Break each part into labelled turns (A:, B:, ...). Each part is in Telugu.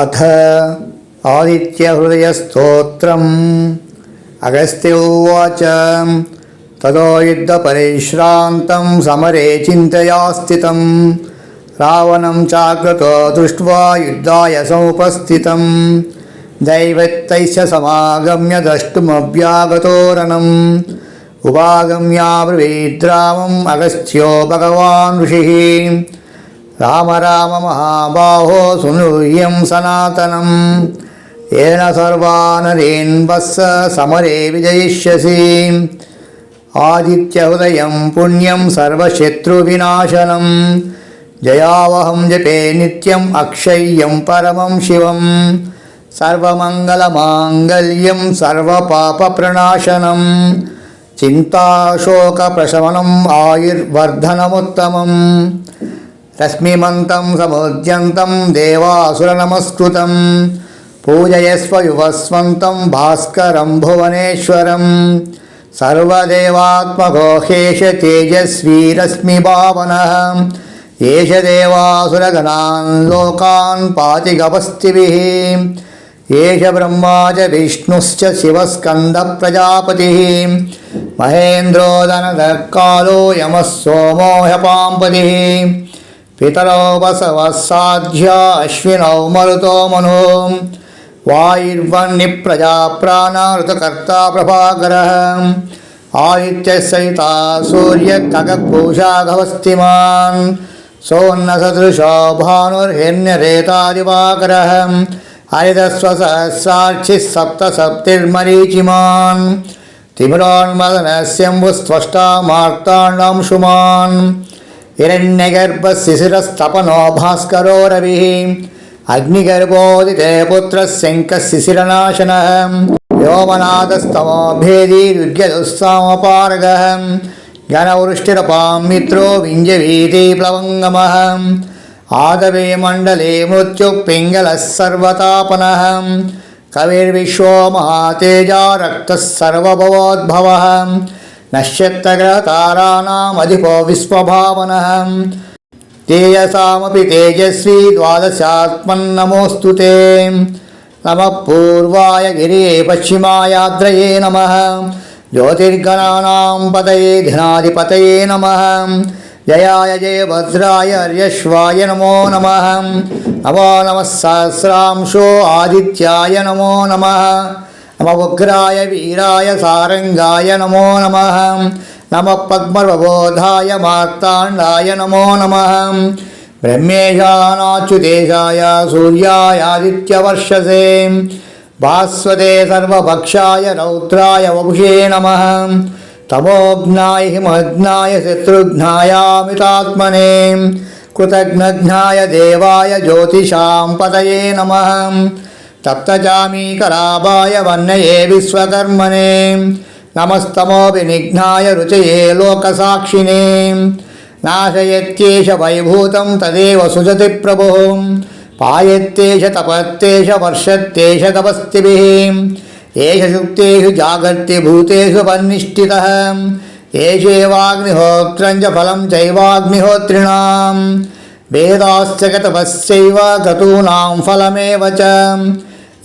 A: अथ आदित्यहृदयस्तोत्रम् अगस्त्य उवाच ततो युद्धपरिश्रान्तं समरे चिन्तया स्थितं रावणं चाकृतो दृष्ट्वा युद्धाय समुपस्थितं दैवत्यैश्च समागम्य द्रष्टुमव्यागतोरणम् उपागम्याब्रवीद्रामम् अगस्त्यो भगवान् ऋषिः రామ రామ మహాబాహో సునూహ్యం సనాతనం. ఏన సర్వానరీన్ వత్స సమరే విజయిష్యసి. ఆదిత్యహృదయం పుణ్యం సర్వశత్రువినాశనం జయావహం జపే నిత్యం అక్షయ్యం పరమం శివం. సర్వమంగళమాంగళ్యం సర్వపాపప్రణాశనం చింతాశోకప్రశమనం ఆయుర్వర్ధనముత్తమం. रश्मिमन्तं देवासुर नमस्कृत पूजयस्व युवस्व भास्कर भुवनेश्वर सर्वदेवात्मको तेजस्वी रश्मिभावन येष देवासुरगणान् लोकान् ब्रह्मा च विष्णुश्च शिवस्कन्दप्रजापतिः। महेन्द्रोदन कालो यम सोमो ह्यपाम्पतिः। पितरौ वसवस्साध्य अश्विनौ मरुतो मनो वायुर्वह्निप्रजा प्राणाऋतकर्ता प्रभाकरः आदित्यसहिता सूर्यखगपूषाघवस्तिमान् सोन्नसदृशो भानुर्हिन्यरेतादिवाकरः हरितस्वसहस्रार्चिः सप्तसप्तिर्मरीचिमान् तिमिरोन्मदनस्यम्बुस्त्वष्टा मार्ताण्डांशुमान् हिरण्यगर्भशिशिरस्तपनो भास्करो रविः अग्निगर्भोदिते पुत्रशङ्कशिशिरनाशनः व्योमनाथस्तमो भेदी ऋग्यदुस्तामपारगः गणवृष्टिरपां मित्रो विञ्जवीति प्लवङ्गमः आदवे मण्डले मृत्युः पिङ्गलः सर्वतापनः कविर्विश्वो महातेजा रक्तः सर्वभवोद्भवः नश्यत्तग्रहताराणामधिपो विश्वभावनः तेजसामपि तेजस्वी द्वादशात्मन्नमोऽस्तु ते नमः पूर्वाय गिरे पश्चिमायाद्रये नमः ज्योतिर्गणानां पतये घनाधिपतये नमः जयाय जय भद्राय हर्यश्वाय नमो नमः नमो नमः सहस्रांशो आदित्याय नमो नमः ఉగ్రాయ వీరాయ సారంగాయ నమో నమ నమ పద్మవబోధాయ మార్తాండాయ నమో నమ బ్రహ్మేశానాచ్యుతేశాయ సూర్యాయాదిత్యవర్షసే భాస్వతే సర్వభక్షాయ రౌద్రాయ వపుషే నమ తమోఘ్నాయ హిమఘ్నాయ శత్రుఘ్నాయామితాత్మనే కృతఘ్నఘ్నాయ దేవాయ జ్యోతిషాం పతయే నమ तप्तजामीकराभाय वन्नये विश्वकर्मणे। नमस्तमो विनिघ्नाय रुचये लोकसाक्षिने नाशयत्येष वैभूतं तदेव सुजति प्रभु। पायत्येष तपत्येष वर्षत्येष तपस्तिभिः। एष सुप्तेषु जागर्त्यभूतेषु पन्निष्ठितः एषेवाग्निहोत्रं च फलं चैवाग्निहोत्रिणां वेदाश्च गतपस्यैव गतूनां फलमेव च।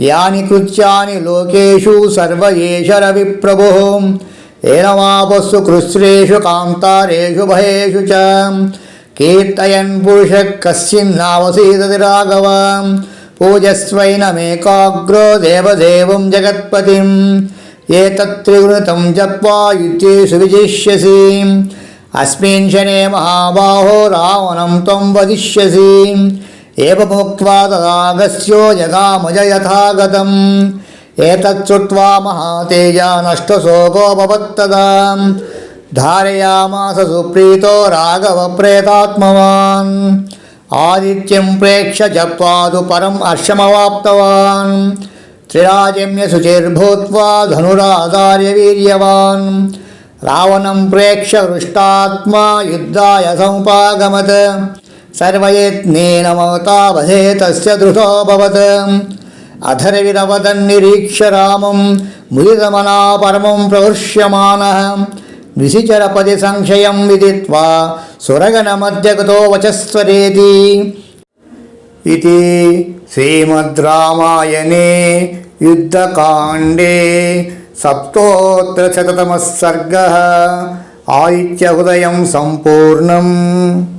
A: యాని కృత్యాని లోకేషు సర్వ ఏష రవిప్రభుः ఏనమాపస్సు కృశ్రేషు కాంతారేషు భయేషు చ. కీర్తయన్ పురుష కశ్చిన్నావసీదతి రాఘవ. పూజస్వైనమేకాగ్రో దేవదేవం జగత్పతిం. ఏతత్త్రిగుణితం జప్వా యుద్ధేషు విజిష్యసి. అస్మిన్ శనే మహాబాహో రావణం త్వం వదిష్యసి. एव भोक्त्वा तदागस्यो यगामुज यथागतम् एतच्छ्रुत्वा महातेजा नष्टशोकोपवत्तदा धारयामास सुप्रीतो राघवप्रेतात्मवान्। आदित्यं प्रेक्ष्य जप्वादु परम् अर्षमवाप्तवान् त्रिराजम्यशुचिर्भूत्वा धनुराधार्यवीर्यवान् रावणं प्रेक्ष्य हृष्टात्मा युद्धाय समुपागमत्। యుద్ధాయ సముపాగమత్ సర్వయత్నేన మమతావధే తస్య దృఢోభవత్ అధర్విరవదన్నిరీక్ష రామం ముదితమనా పరమం ప్రహృష్యమానः ద్విషిచరపది సంశయం విదిత్వా సురగణ మధ్యగతో వచస్వరేతి ఇది శ్రీమద్ రామాయణే యుద్ధకాండే సప్తోత్తరశతతమः